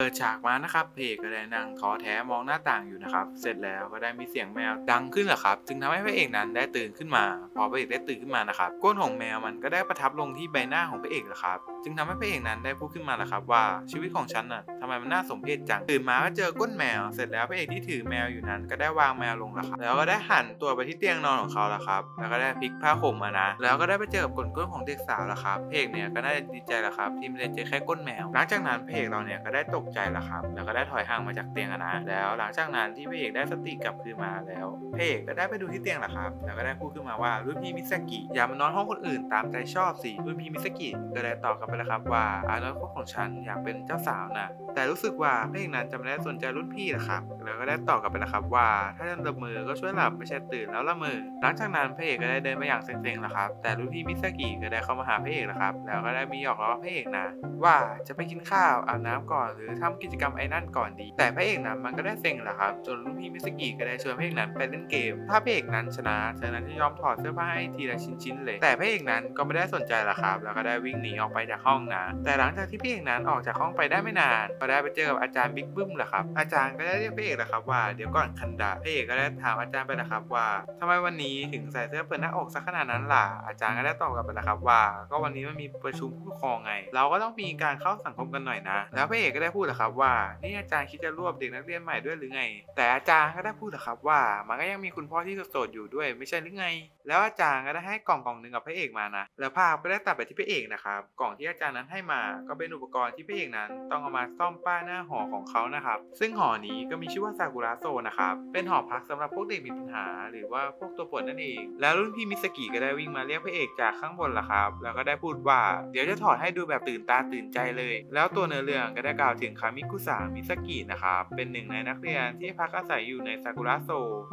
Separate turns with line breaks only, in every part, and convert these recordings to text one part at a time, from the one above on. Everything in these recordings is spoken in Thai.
เปิดฉากมานะครับเพกก็ได้นั่งท้อแท้มองหน้าต่างอยู่นะครับ เสร็จแล้วก็ได้มีเสียงแมวดังขึ้นแหละครับ จึงทำให้พระเอกนั้นได้ตื่นขึ้นมา พอพระเอกได้ตื่นขึ้นมานะครับก้นของแมวมันก็ได้ประทับลงที่ใบหน้าของพระเอกแหละครับจึงทำให้พระเอกนั้นได้พูดขึ้นมาแหละครับว่าชีวิตของฉันน่ะทำไมมันน่าสมเพชจังตื่นมาก็เจอก้นแมว เสร็จแล้วพระเอกที่ถือแมวอยู่นั้น ก็ได้วางแมวลงแล้วครับแล้วก็ได้หันตัวไปที่เตียงนอนของเขาแล้วครับ แล้วก็ได้พลิกผ้าห่มมานะ แล้วก็ได้ไปเจอกับก้นก้นของเด็กสาวแล้วครับพระเอกเนี่ยก็น่าจะดีใจแหละครับที่ไม่ได้เจอแค่ก้นแมว หลังจากนั้นพระเอกเราเนี่ยก็ได้ตกใจแล้วครับ แล้วก็ได้ถอยห่างมาจากเตียงนะแล้วหลังจากนั้นที่พระเอกได้สติกลับคืนมาแล้วพระเอกก็ได้ไปดูที่เตียงแหละครับแล้วก็ได้พูดขึ้นมาว่ารุ่นพี่มิสกิอย่ามานอนห้องคนอื่นตามใจชอบสิรุ่นพี่มิสกิก็ได้ตอบกลับไปแล้วครับว่าอนาคตของฉันอยากเป็นเจ้าสาวนะแต่รู้สึกว่าพระเอกนั้นจะไม่ได้สนใจรุ่นพี่นะครับ แล้วก็ได้ตอบกลับไปแล้วครับว่า ถ้าจะละเมอก็ช่วยหลับไม่ใช่ตื่นแล้วละเมอหลังจากนั้นพระเอกก็ได้เดินมาอย่างเซ็งๆแล้วครับแต่รุ่นพี่มิสกิก็ได้เข้ามาหาพระเอกแล้วครับแล้วก็ได้มีหยอกล้อพระเอกนะ ว่าจะไปกินข้าวอาบน้ำก่อน หรือทำกิจกรรมไอ้นั่นก่อนดี แต่พระเอกนั้นมันก็ได้เซ็งแหละครับจนรุ่นพี่มิสกิก็ได้ชวนพระเอกนั้นไปเล่นเกม ถ้าพระเอกนั้นชนะเธอนั้นจะยอมถอดเสื้อผ้าให้ทีละชิ้นๆเลย แต่พระเอกนั้นก็ไม่ได้สนใจละครับ แล้วก็ได้วิ่งหนีออกไปจากห้องนะแต่หลังจากที่พระเอกนั้นออกจากห้องไปได้ไม่นานก็ได้ไปเจอกับอาจารย์บิ๊กบึ้มแหละครับอาจารย์ก็ได้เรียกพระเอกแหละครับว่าเดี๋ยวก่อนคันดะพระเอกก็ได้ถามอาจารย์ไปนะครับว่าทำไมวันนี้ถึงใส่เสื้อเปิดหน้าอกสักขนาดนั้นล่ะอาจารย์ก็ได้ตอบกลับไปนะครับว่า ก็วันนี้มันมีประชุมผู้ปกครองไง เราก็ต้องมีการเข้าสังคมกันหน่อยนะ แล้วพระเอกก็ได้พูดแหละครับว่านี่อาจารย์คิดจะรวบเด็กนักเรียนใหม่ด้วยหรือไง แต่อาจารย์ก็ได้พูดแหละครับว่า มันก็ยังมีคุณพ่อที่โสดอยู่ด้วยไม่ใช่หรือไง แล้วอาจารย์ก็ได้ให้กล่องกล่องหนึ่งกับพระเอกมานะแล้วภาพก็ได้ตัดไปที่พระเอกนะครับกล่องที่อาจารย์นั้นให้มาก็เป็นอุปกรณ์ที่พระเอกนั้น ต้องเอามาซ่อมป้ายหน้าหอของเขานะครับ ซึ่งหอนี้ก็มีชื่อว่าซากุระโซนะครับ เป็นหอพักสำหรับพวกเด็กมีปัญหา หรือว่าพวกตัวปวดนั่นเอง แล้วรุ่นพี่มิสกิก็ได้วิ่งมาเรียกพระเอกจากข้างบนละครับ แล้วก็ได้พูดว่าเดี๋ยวจะถอดให้ดูแบบตื่นตาตื่นใจเลย แล้วตัวเนื้อเรื่องก็ได้กล่าวถึงคามิกุสะมิสกินะครับ เป็นหนึ่งในนักเรียนที่พักอาศัยอยู่ในซากุระโซ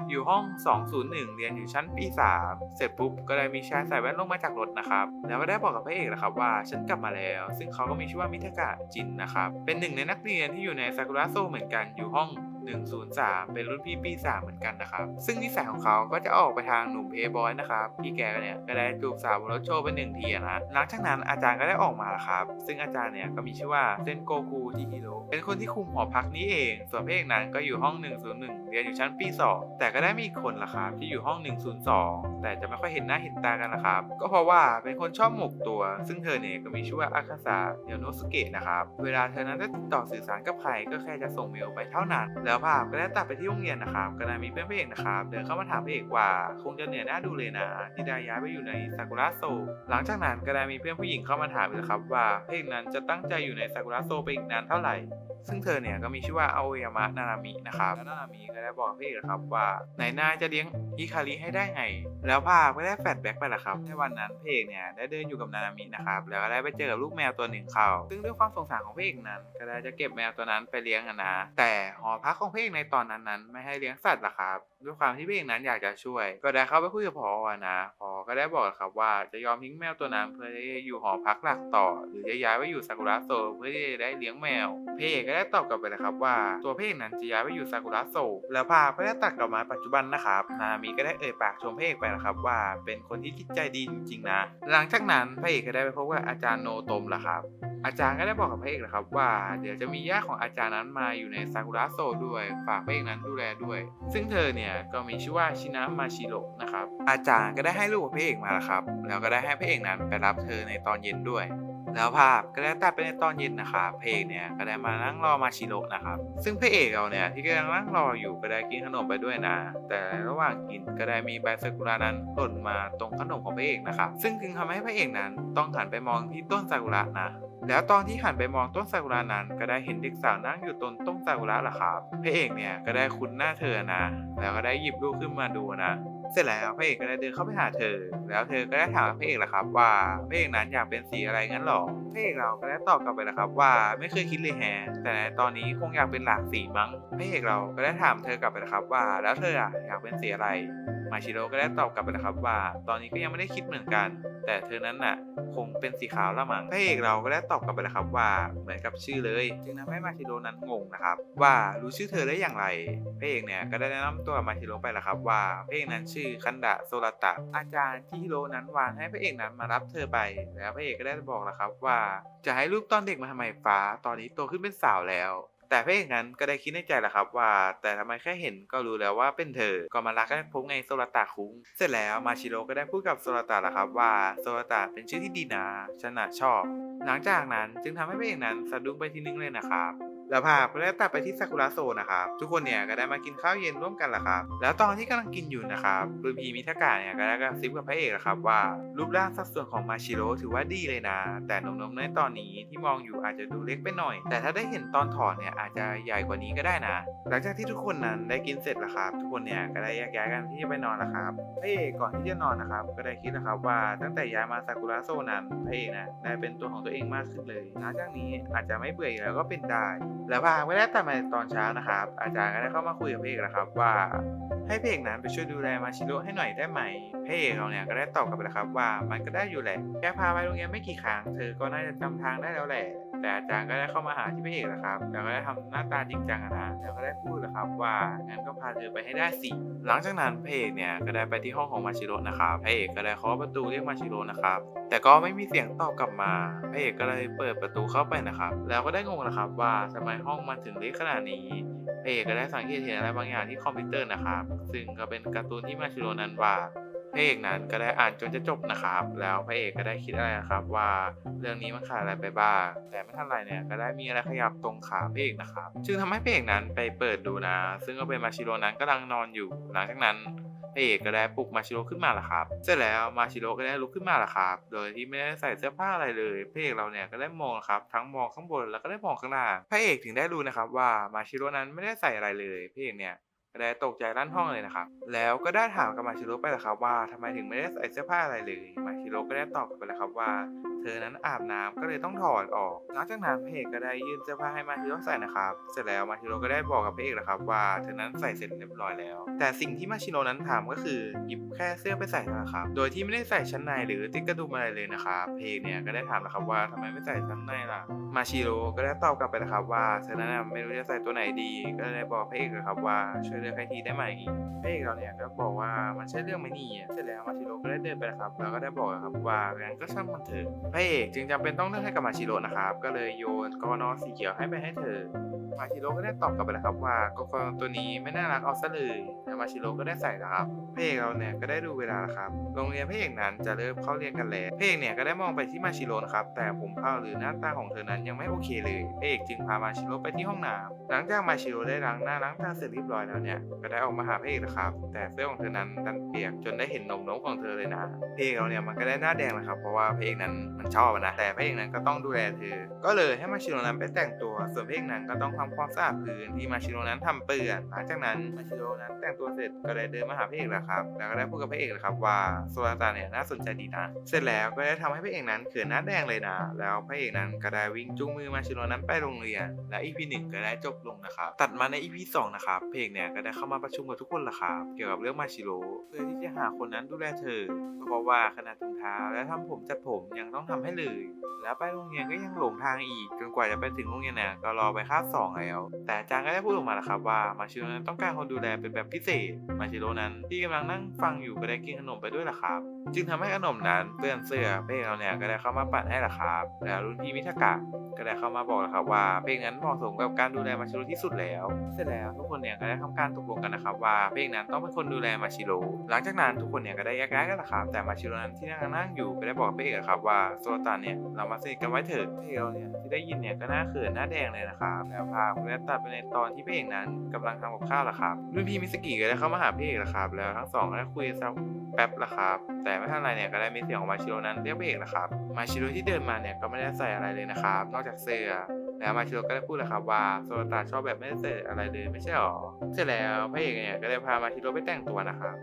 อยู่ห้อง 201 เรียนอยู่ชั้นปี 3 เสร็จปุ๊บก็ได้มีชายใส่แว่นลงมาจากรถนะครับ แล้วก็ได้บอกกับพระเอกนะครับว่าฉันกลับมาแล้ว ซึ่งเขาก็มีชื่อว่ามิทากะจินนะครับ เป็นหนึ่งในนักเรียนที่อยู่ในซากุระโซเหมือนกันอยู่ห้อง 103 เป็นรุ่นพี่ปี3เหมือนกันนะครับ ซึ่งนิสัยของเขาก็จะออกไปทางหนุ่มเพย์บอยนะครับพี่แกเนี่ยก็ได้จูบสาวบนรถโชว์ไปหนึ่งทีนะหลังจากนั้นอาจารย์ก็ได้ออกมาแล้วครับ ซึ่งอาจารย์เนี่ยก็มีชื่อว่าเซนโกคูจิฮิโร่เป็นคนที่คุมหอพักนี้เอง ส่วนพระเอกนั้นก็อยู่ห้อง 101 เรียนอยู่ชั้นปี 2 แต่ก็ได้มีอีกคนละครับที่อยู่ห้อง 102 แต่จะไม่ค่อยเห็นหน้าเห็นตากันนะครับ ก็เพราะว่าเป็นคนชอบหมกตัว ซึ่งเธอเนี่ยก็มีชื่อว่าอาคาซาเดโนสุเกะนะครับ เวลาเธอนั้นจะติดต่อสื่อสารกับใครก็แค่จะส่งเมลไปเท่านั้นแล้วภาพก็ได้ตัดไปที่โรงเรียนนะครับก็ได้มีเพื่อนพระเอกนะครับ เดินเข้ามาถามพระเอกว่าคงจะเหนื่อยหน้าดูเลยนะ ที่ได้ย้ายไปอยู่ในซากุระโซ หลังจากนั้นก็ได้มีเพื่อนผู้หญิงเข้ามาถามอีกครับว่าพระเอกนั้นจะตั้งใจอยู่ในซากุระโซไปอีกนานเท่าไหร่ซึ่งเธอเนี่ยก็มีชื่อว่าอาโอยามะนานามินะครับแล้วนานามิก็ได้บอกกับพระเอกนะครับว่าไหนนายจะเลี้ยงฮิคาริให้ได้ไง แล้วภาพก็ได้แฟลชแบ็กไปละครับ ในวันนั้นพระเอกเนี่ยได้เดินอยู่กับนานามินะครับ แล้วก็ได้ไปเจอกับลูกแมวตัวหนึ่งเขาซึ่งด้วยความสงสารของพระเอกนั้น ก็ได้จะเก็บแมวตัวนั้นไปเลี้ยงนะ แต่หอพักของพระเอกในตอนนั้นนั้น ไม่ให้เลี้ยงสัตว์หรอครับ ด้วยความที่พระเอกนั้นอยากจะช่วย ก็ได้เข้าไปคุยกับพอนะพอก็ได้บอกครับว่าจะยอมทิ้งแมวตัวนั้นเพื่อที่จะอยู่หอพักหลักต่อ หรือจะย้ายไปอยู่ซากุระโซเพื่อที่จะได้เลี้ยงแมวพระเอกก็ได้ตอบกลับไปนะครับ ว่าตัวพระเอกนั้นจะย้ายไปอยู่ซากุระโซแล้วภาพก็ได้ตัดกลับมาปัจจุบันนะครับ นามิก็ได้เอ่ยปากชมพเอกไปนะครับว่าเป็นคนที่จิตใจดีจริงๆนะ หลังจากนั้นพเอกก็ได้ไปพบกับอาจารย์โนโตมละครับอาจารย์ก็ได้บอกกับพระเอกนะครับว่าเดี๋ยวจะมีญาติของอาจารย์นั้นมาอยู่ในซากุระโซด้วย ฝากพระเอกนั้นดูแลด้วย ซึ่งเธอเนี่ยก็มีชื่อว่าชินะมาชิโรนะครับ อาจารย์ก็ได้ให้ลูกกับพระเอกมาแล้วครับ แล้วก็ได้ให้พระเอกนั้นไปรับเธอในตอนเย็นด้วย แล้วภาพก็ได้ตัดไปในตอนเย็นนะครับพระเอกเนี่ยก็ได้มานั่งรอมาชิโร่นะครับ ซึ่งพระเอกเราเนี่ยที่กำลังนั่งรออยู่ก็ได้กินขนมไปด้วยนะ แต่ระหว่างกินก็ได้มีใบซากุระนั้นหล่นมาตรงขนมของพระเอกนะครับ ซึ่งจึงทำให้พระเอกนั้นต้องหันไปมองที่ต้นซากุระนะ แล้วตอนที่หันไปมองต้นซากุระนั้นก็ได้เห็นเด็กสาวนั่งอยู่ตนต้นซากุระล่ะครับพระเอกเนี่ยก็ได้คุ้นหน้าเธอนะ แล้วก็ได้หยิบลูกขึ้นมาดูนะ เสร็จแล้วพระเอกก็ได้เดินเข้าไปหาเธอ แล้วเธอก็ได้ถามพระเอกละครับว่าพระเอกนั้นอยากเป็นสีอะไรงั้นหรอพระเอกเราก็ได้ตอบกลับไปละครับว่าไม่เคยคิดเลยแฮะแต่ในตอนนี้คงอยากเป็นหลากสีมั้งพระเอกเราก็ได้ถามเธอกลับไปละครับว่า แล้วเธออะอยากเป็นสีอะไรมาชิโร่ก็ได้ตอบกลับไปนะครับว่า ตอนนี้ก็ยังไม่ได้คิดเหมือนกัน แต่เธอนั้นน่ะ คงเป็นสีขาวละมั้งพระเอกเราก็ได้ตอบกลับไปนะครับว่าเหมือนกับชื่อเลย จึงทำให้มาชิโร่นั้นงงนะครับ ว่ารู้ชื่อเธอได้อย่างไรพระเอกเนี่ยก็ได้แนะนำตัวมาชิโร่ไปล้วครับว่าพระเอกนั้นชื่อคันดะโซรตะ อาจารย์ที่ฮิโร่นั้นวานให้พระเอกนั้นมารับเธอไป แล้วพระเอกก็ได้บอกแล้วครับว่า จะให้รูปตอนเด็กมาทำไมฟ้า ตอนนี้โตขึ้นเป็นสาวแล้ว แต่พระเอกนั้นก็ได้คิดในใจแหละครับว่า แต่ทำไมแค่เห็นก็รู้แล้วว่าเป็นเธอ ก็มารักกันพบไงโซลตาคุ้ง เสร็จแล้วมาชิโร่ก็ได้พูดกับโซลตาแหละครับว่าโซลตาเป็นชื่อที่ดีนะฉันน่ะชอบ หลังจากนั้นจึงทำให้พระเอกนั้นสะดุ้งไปทีนึงเลยนะครับ แล้วภาพก็ได้ตัดไปที่ซากุระโซนะครับทุกคนเนี่ยก็ได้มากินข้าวเย็นร่วมกันแหละครับ แล้วตอนที่กำลังกินอยู่นะครับรุ่นพีมิทากะเนี่ยก็ได้กระซิบกับพระเอกนะครับว่ารูปร่างสัดส่วนของมาชิโร่ถือว่าดีเลยนะ แต่นมๆในตอนนี้ที่มองอยู่อาจจะดูเล็กไปหน่อย แต่ถ้าได้เห็นตอนถอดเนี่ยอาจจะใหญ่กว่านี้ก็ได้นะ หลังจากที่ทุกคนนั้นได้กินเสร็จแล้วครับ ทุกคนเนี่ยก็ได้แยกย้ายกันที่จะไปนอนแล้วครับพระเอกก่อนที่จะนอนนะครับ ก็ได้คิดนะครับว่าตั้งแต่ย้ายมาซากุระโซนั้นพระเอกนะได้เป็นตัวของตัวเองมากขึ้นเลยหลังจากนี้อาจจะไม่เบื่ออีกแล้วก็เป็นได้แล้วพาไม่ได้แต่มาตอนเช้านะครับ อาจารย์ก็ได้เข้ามาคุยกับพเอกนะครับว่าให้พเอกนั้นไปช่วยดูแลมาชิโร่ให้หน่อยได้ไหมพเอกเราเนี่ยก็ได้ตอบกลับไปนะครับว่ามันก็ได้อยู่แหละแค่พาไปโรงเรียนไม่กี่ครั้งเธอก็น่าจะจำทางได้แล้วแหละ แต่อาจารย์ก็ได้เข้ามาหาที่พระเอกนะครับแล้วก็ได้ทำหน้าตาจริงจังนะแล้วก็ได้พูดนะครับว่างั้นก็พาเธอไปให้ได้สิหลังจากนั้นพระเอกเนี่ยก็ได้ไปที่ห้องของมาชิโร่นะครับพระเอกก็ได้เคาะประตูเรียกมาชิโร่นะครับแต่ก็ไม่มีเสียงตอบกลับมาพระเอกก็เลยเปิดประตูเข้าไปนะครับ แล้วก็ได้งงนะครับว่าทำไมห้องมันถึงเล็กขนาดนี้พระเอกก็ได้สังเกตเห็นอะไรบางอย่างที่คอมพิวเตอร์นะครับ ซึ่งก็เป็นการ์ตูนที่มาชิโร่นั้นวาด พระเอกนั้นก็ได้อ่านจนจะจบนะครับ แล้วพระเอกก็ได้คิดอะไรนะครับ ว่าเรื่องนี้มันขาดอะไรไปบ้าง แต่ไม่ทันไรเนี่ยก็ได้มีอะไรขยับตรงขาพระเอกนะครับ จึงทำให้พระเอกนั้นไปเปิดดูนะ ซึ่งก็เป็นมาชิโร่นั้นกำลังนอนอยู่ หลังจากนั้นพระเอกก็ได้ปลุกมาชิโร่ขึ้นมาละครับ เสร็จแล้วมาชิโร่ก็ได้ลุกขึ้นมาละครับ โดยที่ไม่ได้ใส่เสื้อผ้าอะไรเลยพระเอกเราเนี่ยก็ได้มองครับ ทั้งมองข้างบนแล้วก็ได้มองข้างล่างพระเอกถึงได้รู้นะครับว่ามาชิโร่นั้นไม่ได้ใส่อะไรเลยพระเอกเนี่ย ได้ตกใจลั่นห้องเลยนะครับ แล้วก็ได้ถามกับมาชิโร่ไปละครับว่าทำไมถึงไม่ได้ใส่เสื้อผ้าอะไรเลย มาชิโร่ก็ได้ตอบกลับไปแล้วครับว่าเธอนั้นอาบน้ำก็เลยต้องถอดออกหลังจากนั้นพระเอกก็ได้ยื่นเสื้อผ้าให้มาชิโรใส่นะครับ เสร็จแล้วมาชิโร่ก็ได้บอกกับพระเอกนะครับว่าเธอนั้นใส่เสร็จเรียบร้อยแล้ว แต่สิ่งที่มาชิโร่นั้นทำก็คือหยิบแค่เสื้อไปใส่นั้นครับ โดยที่ไม่ได้ใส่ชั้นในหรือติ๊กกระดุมอะไรเลยนะครับพระเอกเนี่ยก็ได้ถามนะครับว่าทำไมไม่ใส่ชั้นในล่ะ มาชิโร่ก็ได้ตอบกลับไปนะครับว่าเธอนั้นไม่รู้จะใส่ตัวไหนดี ก็เลยบอกพระเอกนะครับว่าช่วยเลือกให้ทีได้ไหมพระเอกเราเนี่ยก็บอกว่ามันใช่เรื่องไหมนี่เสร็จแล้วมาชิโรก็ได้เดินไปนะครับแล้วก็ได้บอกครับว่างั้นก็ช่างมันเถอะพระเอกจึงจำเป็นต้องเลือกให้กับมาชิโร่นะครับ ก็เลยโยนกอนอสีเขียวให้ไปให้เธอ มาชิโร่ก็ได้ตอบกลับไปนะครับว่ากกอนตัวนี้ไม่น่ารักเอาซะเลยแล้วมาชิโร่ก็ได้ใส่นะครับพระเอกเราเนี่ยก็ได้ดูเวลาแล้วครับ โรงเรียนพระเอกนั้นจะเริ่มเข้าเรียนกันแล้วพระเอกเนี่ยก็ได้มองไปที่มาชิโร่นะครับ แต่ผมเผ้าหรือหน้าตาของเธอนั้นยังไม่โอเคเลยพระเอกจึงพามาชิโร่ไปที่ห้องน้ำหลังจากมาชิโร่ได้ล้างหน้าล้างตาเสร็จเรียบร้อยแล้วเนี่ยก็ได้ออกมาหาพระเอกนะครับ แต่เสื้อของเธอนั้นดันเปียกจนได้เห็นนมนมของเธอเลยนะพระเอกเราเนี่ยมันก็ได้หน้าแดงนะครับเพราะว่าพระเอกนั้นมันชอบนะแต่พระเอกนั้นก็ต้องดูแลเธอ ก็เลยให้มาชิโรนั้นไปแต่งตัว ส่วนพระเอกนั้นก็ต้องทำความสะอาดพื้นที่มาชิโรนั้นทำเปื้อนหลังจากนั้นมาชิโรนั้นแต่งตัวเสร็จก็ได้เดินมาหาพระเอกแล้วครับแล้วก็ได้พูดกับพระเอกเลยครับว่าโซลาตาเนี่ยน่าสนใจดีนะ เสร็จแล้วก็ได้ทำให้พระเอกนั้นเขินหน้าแดงเลยนะ แล้วพระเอกนั้นก็ได้วิ่งจูงมือมาชิโรนั้นไปโรงเรียน และอีพีหนึ่งก็ได้จบลงนะครับตัดมาในอีพีสองนะครับพระเอกเนี่ยก็ได้เข้ามาประชุมกับทุกคนละครับเกี่ยวกับเรื่องมาชิโร่เพื่อที่จะหาคนนั้นดูแลเธอเพราะว่าขนาดถุงเท้าและทำผมจัดผมยังต้องทำให้เลย แล้วไปโรงเรียนก็ยังหลงทางอีกจนกว่าจะไปถึงโรงเรียนเนี่ยก็รอไปคาบสองแล้ว แต่อาจารย์ก็ได้พูดออกมาแล้วครับว่ามาชิโร่นั้นต้องการคนดูแลเป็นแบบพิเศษ มาชิโร่นั้นที่กำลังนั่งฟังอยู่ก็ได้กินขนมไปด้วยล่ะครับ จึงทำให้ขนมนั้นเปื้อนเสื้อเพลงเราเนี่ยก็ได้เข้ามาปั่นให้ล่ะครับ แล้วรุ่นพี่มิทากะก็ได้เข้ามาบอกแล้วครับว่าเพลงนั้นเหมาะสมกับการดูแลมาชิโร่ที่สุดแล้ว เสร็จแล้วทุกคนเนี่ยก็ได้ทำการตกลงกันนะครับว่าเพลงนั้นต้องเป็นคนดูแลมาชิโร่หลังจากนั้นทุกคนเนี่ยก็ได้แยกย้ายกันละครับแต่มาชิโร่นั้นที่นั่งนั่งอยู่ก็ได้บอกกับพระเอกครับว่าโซตันเนี่ยเรามาสนิทกันไว้เถอะพระเอกเราเนี่ยที่ได้ยินเนี่ยก็น้าเขินหน้าแดงเลยนะครับแล้วภาพก็ได้ตัดไปในตอนที่พระเอกนั้นกำลังทำกับข้าวละครับรุ่นพี่มิสกิก็ได้เข้ามาหาพระเอกละครับ แล้วทั้งสองก็ได้คุยสักแป๊บละครับ แต่ไม่ทันไรเนี่ยก็ได้มีเสียงของมาชิโร่นั้นเรียกพระเอกละครับ มาชิโร่ที่เดินมาเนี่ยก็ไม่ได้ใส่อะไรเลยนะครับ นอกจากเสื้อแล้วมาชิโร่ก็ได้พูดเลยครับว่าโซตาชอบแบบไม่ได้ใส่อะไรเลยไม่ใช่หรอเสร็จแล้วพระเอกเนี่ยก็ได้พามาชิโร่ไปแต่งตัวนะครับ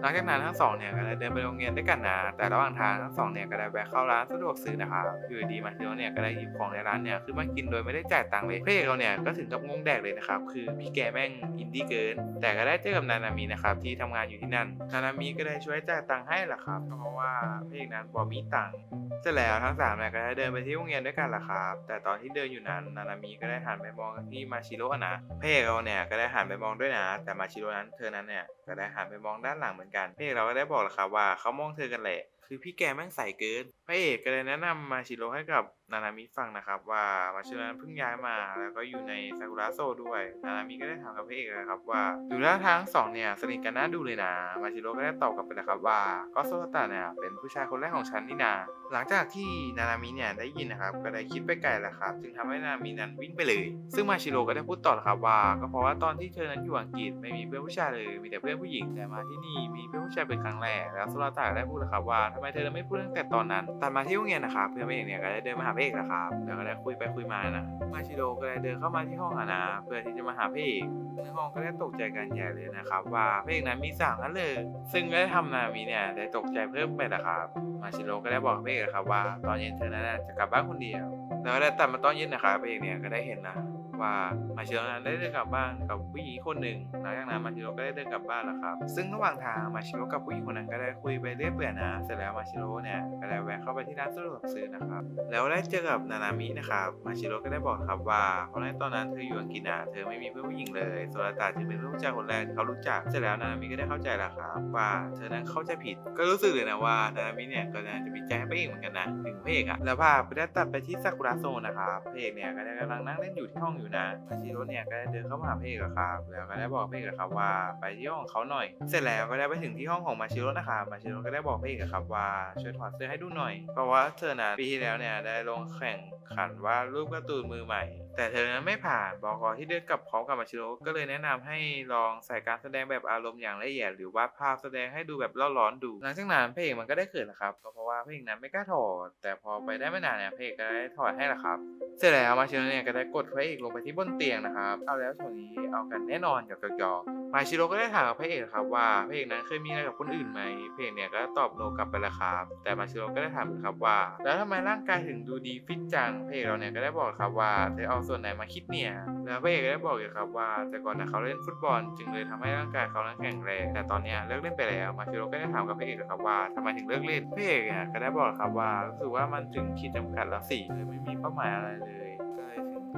หลังจากนั้นทั้งสองเนี่ยก็ได้เดินไปโรงเรียนด้วยกันนะ แต่ระหว่างทางทั้งสองเนี่ยก็ได้แวะเข้าร้านสะดวกซื้อนะครับ อยู่ดีมาชิโร่เนี่ยก็ได้หยิบของในร้านเนี่ยขึ้นมากินโดยไม่ได้จ่ายตังค์เลยพระเอกเราเนี่ยก็ถึงกับงงแดกเลยนะครับ คือพี่แกแม่งอินดี้เกิน แต่ก็ได้เจอกับนานามีนะครับที่ทำงานอยู่ที่นั่น นานามีก็ได้ช่วยจ่ายตังค์ให้แหละครับ เพราะว่าพระเอกนั้นบอมีตังค์เสร็จแล้วทั้งสามเนี่ยก็ได้เดินไปที่โรงเรียนด้วยกันแหละครับ แต่ตอนที่เดินอยู่นั้นนานามิก็ได้หันไปมองที่มาชิโร่อะนะพระเอกเราเนี่ยก็ได้หันไปมองด้วยนะ แต่มาชิโร่นั้นเธอนั้นเนี่ยก็ได้หันไปมองด้านหลังเหมือนือนกัน นี่เราก็ได้บอกแล้วครับว่าเขามองเธอกันแหละ คือพี่แกแม่งใส่เกินพระเอกก็เลยแนะนำมาชิโร่ให้กับนานามิฟังนะครับ ว่ามาชิโร่นั้นเพิ่งย้ายมาแล้วก็อยู่ในซากุระโซด้วย นานามิก็ได้ถามกับพระเอกนะครับว่าดูท่าทางสองเนี่ยสนิทกันน่าดูเลยนะ มาชิโร่ก็ได้ตอบกลับไปนะครับว่าก็โซตะเนี่ยเป็นผู้ชายคนแรกของฉันนี่นา หลังจากที่นานามิเนี่ยได้ยินนะครับก็ได้คิดไปไกลแล้วครับจึงทำให้นานามินั้นวิ่งไปเลย ซึ่งมาชิโร่ก็ได้พูดต่อนะครับว่า ก็เพราะว่าตอนที่เธอนั้นอยู่อังกฤษไม่มีเพื่อนผู้ชายเลยมีแต่เพื่อนผู้หญิงแต่มาที่นี่มีเพื่อนผู้ชายเป็นครั้งแรกแล้วโซลาตะได้พูดนะครับว่าทำไมเธอไม่พูดตั้งแต่ตอนนั้นตัดมาที่โรงเรียนนะครับเพื่อนพระเอกเนี่ยก็ได้เดินมาหาพระเอกนะครับแล้วก็ได้คุยไปคุยมานะมาชิโร่ก็ได้เดินเข้ามาที่ห้องอะนะเพื่อที่จะมาหาพระเอกในห้องก็ได้ตกใจกันใหญ่เลยนะครับว่าพระเอกนั้นมีสางนั้นเลย ซึ่งก็ได้ทำนามีเนี่ยได้ตกใจเพิ่มไปนะครับมาชิโร่ก็ได้บอกพระเอกนะครับว่า ตอนเย็นเธอนั้นน่ะจะกลับบ้านคนเดียวแล้วก็ได้ตัดมาตอนเย็นนะครับพระเอกเนี่ยก็ได้เห็นนะ ว่ามาชิโร่นั้นได้เดินกลับบ้านกับผู้หญิงคนหนึ่งหลังจากนั้นมาชิโร่ก็ได้เดินกลับบ้านแล้วครับ ซึ่งระหว่างทางมาชิโร่กับผู้หญิงคนนั้นก็ได้คุยไปเรื่อยเปื่อยนะเสร็จแล้วมาชิโร่เนี่ยก็ได้แวะเข้าไปที่ร้านสะดวกซื้อนะครับแล้วได้เจอกับนานามินะครับมาชิโร่ก็ได้บอกครับว่าเพราะในตอนนั้นเธออยู่อังกฤษนะเธอไม่มีเพื่อนผู้หญิงเลยโซลาตาจึงเป็นเพื่อนผู้ชายคนแรกที่เขารู้จักเสร็จแล้วนานามิก็ได้เข้าใจแล้วครับว่าเธอนั้นเข้าใจผิด ก็รู้สึกเลยนะว่านานามิเนี่ยก็น่าจะมีใจให้พระเอกเหมือนกันนะถึงพระเอกอะแล้วภาพก็ได้ตัดไปที่ซากุระโซนนะครับพระเอกเนี่ยก็ได้กำลังนั่งเล่นอยู่ที่ห้องอยู่นะมาชิโร่เนี่ยก็ได้เดินเข้ามาหาพระเอกอะครับแล้วก็ได้บอกพระเอกอะครับว่าไปที่ห้องของเขาหน่อย เสร็จแล้วก็ได้ไปถึงที่ห้องของมาชิโร่นะครับมาชิโร่ก็ได้บอกพระเอกอะครับว่าช่วยถอดเสื้อให้ดูหน่อย เพราะว่าเธอนะปีที่แล้วเนี่ยได้ลงแข่งขันว่ารูปการ์ตูนมือใหม่ แต่เธอนั้นไม่ผ่านบอกอที่เดินกลับพร้อมกับมาชิโร่ก็เลยแนะนำให้ลองใส่การแสดงแบบอารมณ์อย่างละเอียด หรือวาดภาพแสดงให้ดูแบบเล่าร้อนดู หลังจากนั้นพระเอกมันก็ได้เขินนะครับก็เพราะว่าพระเอกนั้นไม่กล้าถอด แต่พอไปได้ไม่นานเนี่ยพระเอกก็ได้ถอดให้ละครับ เสร็จแล้วมาชิโร่เนี่ยก็ได้กดพระเอกลงไปที่บนเตียงนะครับ เอาแล้วช็อตนี้เอากันแน่นอนหยอกหยอกๆมาชิโร่ก็ได้ถามกับพระเอกครับว่าพระเอกนั้นเคยมีอะไรกับคนอื่นไหมพระเอกเนี่ยก็ตอบโนกลับไปแล้วครับ แต่มาชิโร่ก็ได้ถามครับว่า แล้วทำไมร่างกายถึงดูดีฟิตจังพระเอกเราเนี่ยก็ได้บอกครับว่าเธอเอาส่วนไหนมาคิดเนี่ยแล้วพระเอกก็ได้บอกอีกครับว่าแต่ก่อนนะเขาเล่นฟุตบอลจึงเลยทำให้ร่างกายเขานั้นแข็งแรงแต่ตอนเนี้ยเลิกเล่นไปแล้วมาชิโร่ก็ได้ถามกับพระเอกครับว่าทำไมถึงเลิกเล่นพระเอกเนี่ยก็ได้บอกครับว่ารู้สึกว่ามันถึงขีดจำกัดแล้วสิเลยไม่มีเป้าหมายอะไรเลย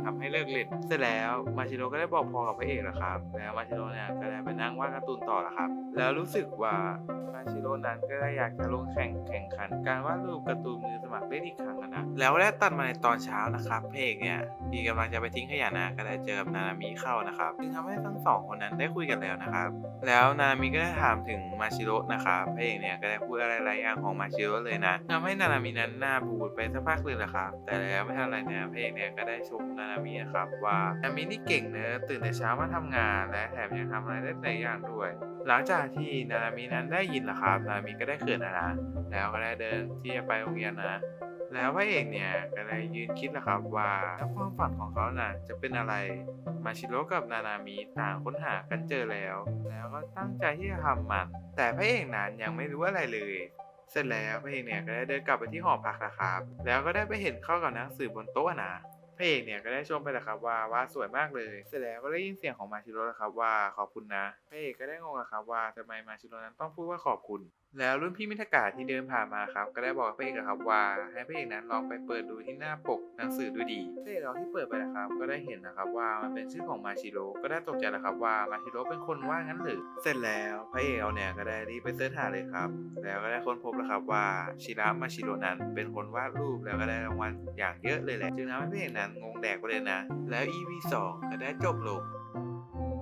ทำให้เลิกเล่นเสร็จแล้วมาชิโร่ก็ได้บอกพอกับพระเอกแล้วครับแล้วมาชิโร่เนี่ยก็ได้ไปนั่งวาดการ์ตูนต่อแล้วครับ แล้วรู้สึกว่ามาชิโร่นั้นก็ได้อยากจะลงแข่งแข่งขัน การวาดรูปการ์ตูนมือสมัครเล่นอีกครั้งนะ แล้วได้ตัดมาในตอนเช้านะครับพระเอกเนี่ยที่กำลังจะไปทิ้งขยะนะก็ได้เจอกับนานามิเข้านะครับจึงทำให้ทั้งสองคนนั้นได้คุยกันแล้วนะครับ แล้วนานามิก็ได้ถามถึงมาชิโร่นะครับพระเอกเนี่ยก็ได้พูดอะไรหลายอย่างของมาชิโร่เลยนะทำให้นานามินั้นหน้าบูดไปสักพักเลยแหละครับ แต่แล้วไม่ทันไรเนี่ยพระเอกเนี่ยก็ได้ชมนานามินะครับว่านานามินี่เก่งเนอะตื่นแต่เช้ามาทำงาน และแถมยังทำอะไรได้หลายอย่างด้วย หลังจากที่นานามินั้นได้ยินแหละครับ นานามิก็ได้เขินนะนะแล้วก็ได้เดินที่จะไปโรงเรียนนะ แล้วพระเอกเนี่ยก็เลยยืนคิดแหละครับว่าแล้วความฝันของเขาน่ะจะเป็นอะไร มาชิโร่กับนานามิต่างค้นหากันเจอแล้ว แล้วก็ตั้งใจที่จะทำมัน แต่พระเอกนั้นยังไม่รู้อะไรเลยเสร็จแล้วพระเอกเนี่ยก็ได้เดินกลับไปที่หอพักนะครับ แล้วก็ได้ไปเห็นเข้ากับหนังสือบนโต๊ะนะ พระเอกเนี่ยก็ได้ชมไปแล้วครับว่าว่าสวยมากเลย เสร็จแล้วก็ได้ยินเสียงของมาชิโร่แล้วครับว่าขอบคุณนะพระเอกก็ได้งงอะครับว่าทำไมมาชิโร่นั้นต้องพูดว่าขอบคุณ แล้วรุ่นพี่มิทกะที่เดินผ่านมาครับ ก็ได้บอกพระเอกครับว่า ให้พระเอกนั้นลองไปเปิดดูที่หน้าปกหนังสือดูดีพระเอกเราที่เปิดไปนะครับ ก็ได้เห็นนะครับว่ามันเป็นชื่อของมาชิโร่ก็ได้ตกใจแล้วครับว่ามาชิโร่เป็นคนว่างั้นหรือเสร็จแล้วพระเอกเราเนี่ยก็ได้รีบไปเสิร์ชหาเลยครับ แล้วก็ได้ค้นพบแล้วครับว่าชิระมาชิโร่นั้น เป็นคนวาดรูปแล้วก็ได้รางวัลอย่างเยอะเลยแหละจึงทำให้พระเอกนั้นงงแดกไปเลยนะ แล้ว EP 2ก็ได้จบลง